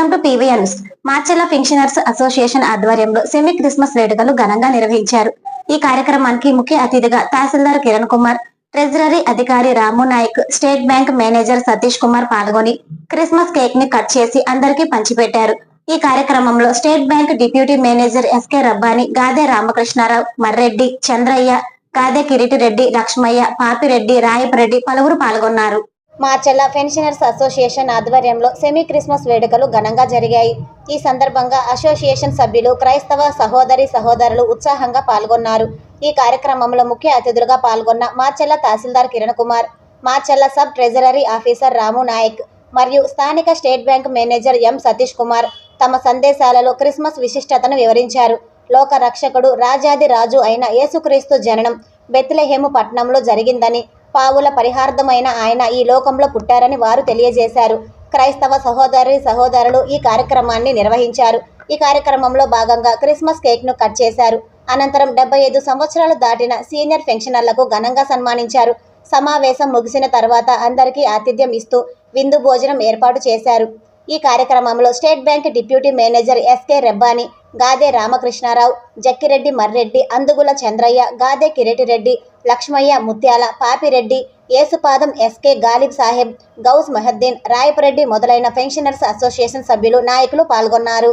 Welcome to పీవీఎన్స్ Marchella pensioners association ఆధ్వర్యంలో semi Christmas వేడుకలు ఘనంగా నిర్వహించారు. ఈ కార్యక్రమానికి ముఖ్య అతిథిగా తహసీల్దార్ కిరణ్ కుమార్ ట్రెజరీ అధికారి Ramu Naik state bank manager Satish Kumar పాల్గొని క్రిస్మస్ కేక్ని కట్ చేసి అందరికీ పంచిపెట్టారు. ఈ కార్యక్రమంలో state bank deputy manager SK Rabbani Gade Ramakrishna Rao Marreddy Chandraiah Gade Kiritireddy Lakshmaiah Papireddy Rayapareddy పలువురు పాల్గొన్నారు. మార్చెల్ల పెన్షనర్స్ అసోసియేషన్ ఆధ్వర్యంలో సెమీ క్రిస్మస్ వేడుకలు ఘనంగా జరిగాయి. ఈ సందర్భంగా అసోసియేషన్ సభ్యులు క్రైస్తవ సహోదరి సహోదరులు ఉత్సాహంగా పాల్గొన్నారు. ఈ కార్యక్రమంలో ముఖ్య అతిథులుగా పాల్గొన్న మార్చెల్ల తహసీల్దార్ Kiran Kumar Marchella sub treasury officer Ramu Naik మరియు స్థానిక state bank manager M Satish Kumar తమ సందేశాలలో క్రిస్మస్ విశిష్టతను వివరించారు. లోక రక్షకుడు రాజాది రాజు అయిన యేసుక్రీస్తు జననం బెత్లెహేము పట్టణంలో జరిగిందని పావుల పరిహార్థమైన ఆయన ఈ లోకంలో పుట్టారని వారు తెలియజేశారు. క్రైస్తవ సహోదరి సహోదరులు ఈ కార్యక్రమాన్ని నిర్వహించారు. ఈ కార్యక్రమంలో భాగంగా క్రిస్మస్ కేక్ను కట్ చేశారు. అనంతరం డెబ్బై ఐదు సంవత్సరాలు దాటిన సీనియర్ పెన్షనర్లకు ఘనంగా సన్మానించారు. సమావేశం ముగిసిన తర్వాత అందరికీ ఆతిథ్యం ఇస్తూ విందు భోజనం ఏర్పాటు చేశారు. ఈ కార్యక్రమంలో state bank deputy manager SK Rebbani Gade Ramakrishna Rao Jakkireddy Marreddy Andugula Chandraiah Gade Kiretireddy Lakshmaiah Muthyala Papireddy Yesupadam SK Galib Saheb Gouse Mahaddin Rayapareddy మొదలైన పెన్షనర్స్ అసోసియేషన్ సభ్యులు నాయకులు పాల్గొన్నారు.